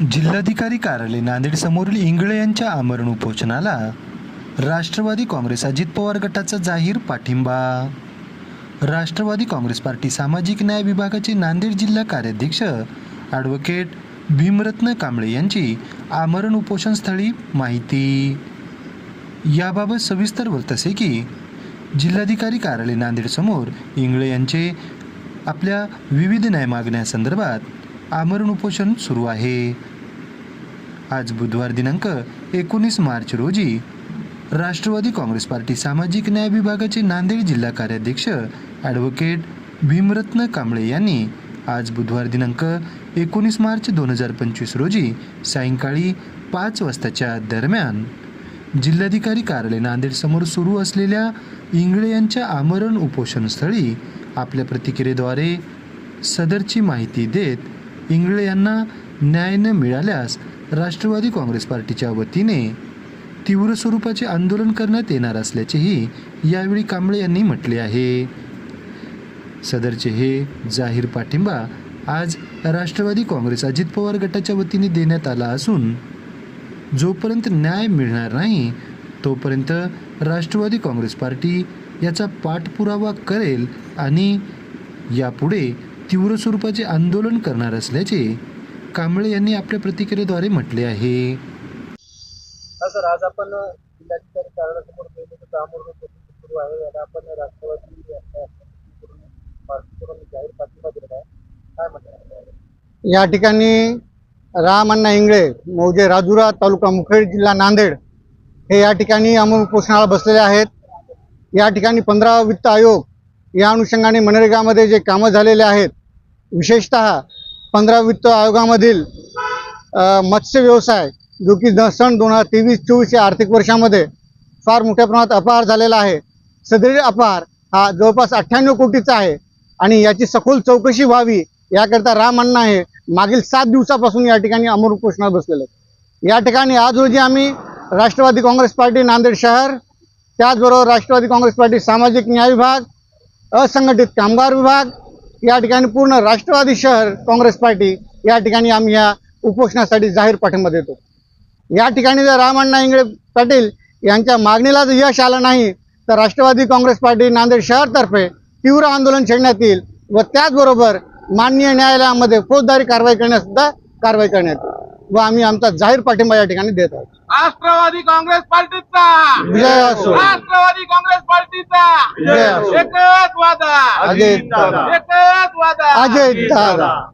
जिल्हाधिकारी कार्यालय नांदेड समोरील इंगळे यांच्या आमरण उपोषणाला राष्ट्रवादी काँग्रेस अजित पवार गटाचा जाहीर पाठिंबा. राष्ट्रवादी काँग्रेस पार्टी सामाजिक न्याय विभागाचे नांदेड जिल्हा कार्याध्यक्ष ॲडव्होकेट भीमरत्न कांबळे यांची आमरण उपोषण स्थळी माहिती. याबाबत सविस्तर वृत्त असे की जिल्हाधिकारी कार्यालय नांदेड समोर इंगळे यांचे आपल्या विविध न्याय मागण्यासंदर्भात आमरण उपोषण सुरू आहे. आज बुधवार दिनांक एकोणीस मार्च रोजी राष्ट्रवादी काँग्रेस पार्टी सामाजिक न्याय विभागाचे नांदेड जिल्हा कार्याध्यक्ष ॲडव्होकेट भीमरत्न कांबळे यांनी आज बुधवार दिनांक एकोणीस मार्च दोन हजार पंचवीस रोजी सायंकाळी पाच वाजताच्या दरम्यान जिल्हाधिकारी कार्यालय नांदेड समोर सुरू असलेल्या इंगळे यांच्या आमरण उपोषणस्थळी आपल्या प्रतिक्रियेद्वारे सदरची माहिती देत इंगळे यांना न्याय न मिळाल्यास राष्ट्रवादी काँग्रेस पार्टीच्या वतीने तीव्र स्वरूपाचे आंदोलन करण्यात येणार असल्याचेही यावेळी कांबळे यांनी म्हटले आहे. सदरचे हे जाहीर पाठिंबा आज राष्ट्रवादी काँग्रेस अजित पवार गटाच्या वतीने देण्यात आला असून जोपर्यंत न्याय मिळणार नाही तोपर्यंत राष्ट्रवादी काँग्रेस पार्टी याचा पाठपुरावा करेल आणि यापुढे तीव्र स्वरूपाचे आंदोलन करणार असल्याचे कांबळे यांनी आपल्या प्रतिक्रियेद्वारे म्हटले आहे. हा सर आज आपण जिल्हाधिकारी कार्यालयासमोर सुरू आहे. याला आपण राष्ट्रवादी करून जाहीर पाठिंबा दिलेला आहे. काय म्हणतात या ठिकाणी राम अण्णा इंगळे मौजे राजुरा तालुका मुखेड जिल्हा नांदेड हे या ठिकाणी अमोल उपोषणाला बसलेले आहेत. या ठिकाणी पंधरा वित्त आयोग या अनुषंगाने मनरेगामध्ये जे कामं झालेले आहेत विशेषतः पंधरा वित्त आयोगामधील मत्स्य व्यवसाय जो की द- सन दोन हजार तेवीस चोवीस या आर्थिक वर्षामध्ये फार मोठ्या प्रमाणात अपहार झालेला आहे. सदरील अपहार हा जवळपास अठ्ठ्याण्णव कोटीचा आहे आणि याची सखोल चौकशी व्हावी याकरता राम अण्णा हे मागील सात दिवसापासून या ठिकाणी अमर उपोषणात बसलेले या ठिकाणी आज रोजी आम्ही राष्ट्रवादी काँग्रेस पार्टी नांदेड शहर त्याचबरोबर राष्ट्रवादी काँग्रेस पार्टी सामाजिक न्याय विभाग असंघटित कामगार विभाग या ठिकाणी पूर्ण राष्ट्रवादी शहर काँग्रेस पार्टी या ठिकाणी आम्ही या उपोषणासाठी जाहीर पाठिंबा देतो. या ठिकाणी जर रामण्णा इंगळे पाटील यांच्या मागणीला जर यश आलं नाही तर राष्ट्रवादी काँग्रेस पार्टी नांदेड शहरतर्फे तीव्र आंदोलन छेडण्यात येईल व त्याचबरोबर माननीय न्यायालयामध्ये फौजदारी कारवाई करण्यास सुद्धा कारवाई करण्यात येईल. व आम्ही आमचा जाहीर पाठिंबा या ठिकाणी देत आहोत. राष्ट्रवादी काँग्रेस पार्टीचा. विजय असो. राष्ट्रवादी काँग्रेस पार्टीचा. विजय असो. एकच वादा. अजय दादा. एकच वादा. अजय दादा.